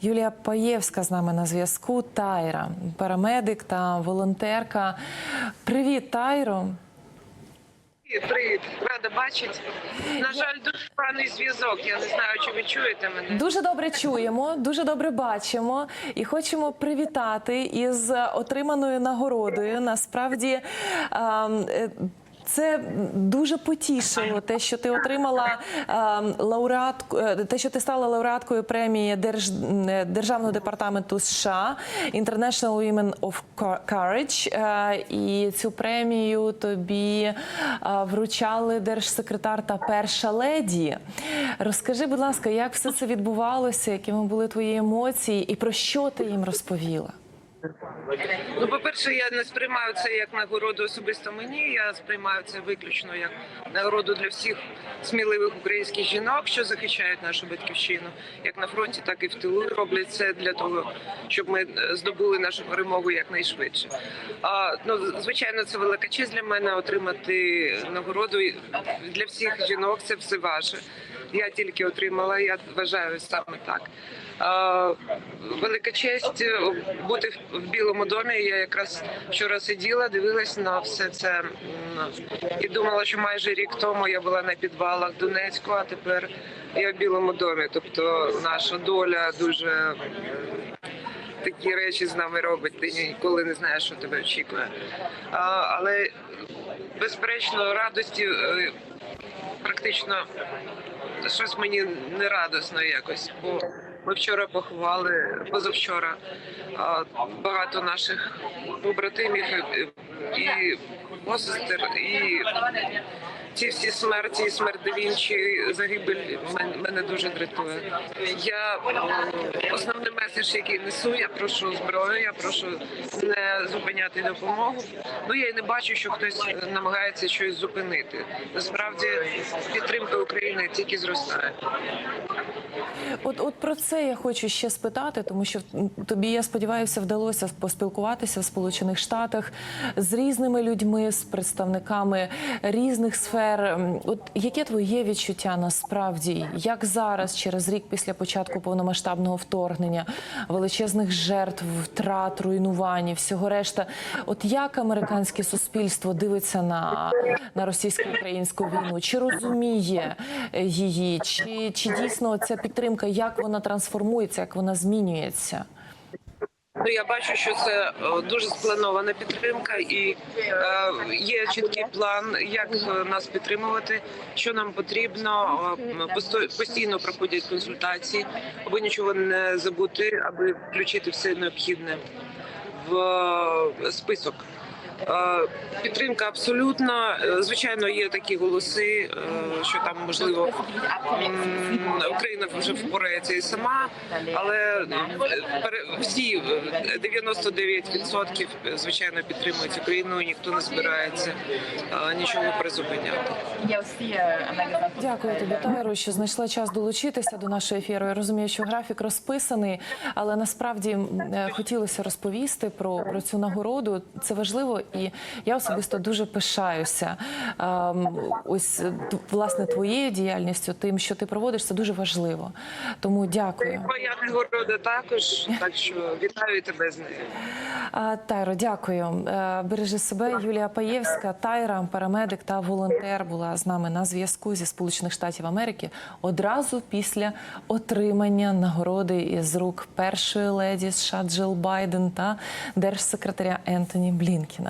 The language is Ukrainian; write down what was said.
Юлія Паєвська з нами на зв'язку. Тайра, парамедик та волонтерка. Привіт, Тайро. Привіт, рада бачити. На жаль, дуже поганий зв'язок. Я не знаю, чи ви чуєте мене. Дуже добре чуємо, дуже добре бачимо і хочемо привітати із отриманою нагородою. Насправді. Це дуже потішило, те, що ти отримала ем, лауреат, е, те, що ти стала лауреаткою премії Держ, е, Державного департаменту США International Women of Courage. Е, І цю премію тобі вручали держсекретар та перша леді. Розкажи, будь ласка, як все це відбувалося, якими були твої емоції, і про що ти їм розповіла? Ну, по-перше, я не сприймаю це як нагороду особисто мені. Я сприймаю це виключно як нагороду для всіх сміливих українських жінок, що захищають нашу батьківщину, як на фронті, так і в тилу. Роблять це для того, щоб ми здобули нашу перемогу якнайшвидше. А, ну, звичайно, це велика честь для мене отримати нагороду для всіх жінок. Це все ваше. Я тільки отримала. Я вважаю саме так. Велика честь е, бути в- Білому домі. Я якраз вчора сиділа, дивилась на все це і думала, що майже рік тому я була на підвалах Донецьку, а тепер я в Білому домі. Тобто наша доля дуже такі речі з нами робить. Ти ніколи не знаєш, що тебе очікує. Але безперечно, радості практично щось мені не радосно якось, бо ми вчора поховали позавчора багато наших побратимів і, посестер, і ці всі смерті, і смерть Да Вінчі, загибель мене дуже дратує. Я основний меседж, який несу, я прошу зброю, я прошу не зупиняти допомогу. Ну я й не бачу, що хтось намагається щось зупинити. Насправді підтримка України тільки зростає. От, от про це я хочу ще спитати, тому що тобі, я сподіваюся, вдалося поспілкуватися в Сполучених Штатах різними людьми, з представниками різних сфер. От яке твоє відчуття насправді, як зараз, через рік після початку повномасштабного вторгнення, величезних жертв, втрат, руйнувань, всього решта? От як американське суспільство дивиться на, на російсько-українську війну? Чи розуміє е, її? Чи, чи дійсно ця підтримка, як вона трансформується, як вона змінюється? Ну, я бачу, що це е, дуже спланована підтримка, і е, є чіткий план, як е, нас підтримувати, що нам потрібно. Е, Постійно проходять консультації, аби нічого не забути, аби включити все необхідне в список. Е, Підтримка абсолютна. Е, Звичайно, є такі голоси, е, що там можливо Україна вже впорається і сама, але пере- всі е, 99% звичайно підтримують Україну. Ніхто не збирається нічого призупиняти. Дякую тобі, Тайро, що знайшла час долучитися до нашого ефіру. Я розумію, що графік розписаний, але насправді хотілося розповісти про, про цю нагороду. Це важливо, і я особисто дуже пишаюся. Ем, Ось е, власне твоєю діяльністю, тим, що ти проводиш, це дуже важливо. Тому дякую. Моя нагорода також, так що вітаю тебе з нею. Тайро, дякую. Е, Бережи себе. Юлія Паєвська, Тайра, парамедик та волонтер була з нами на зв'язку зі Сполучених Штатів Америки одразу після отримання нагороди із рук першої леді США Джил Байден та держсекретаря Ентоні Блінкіна.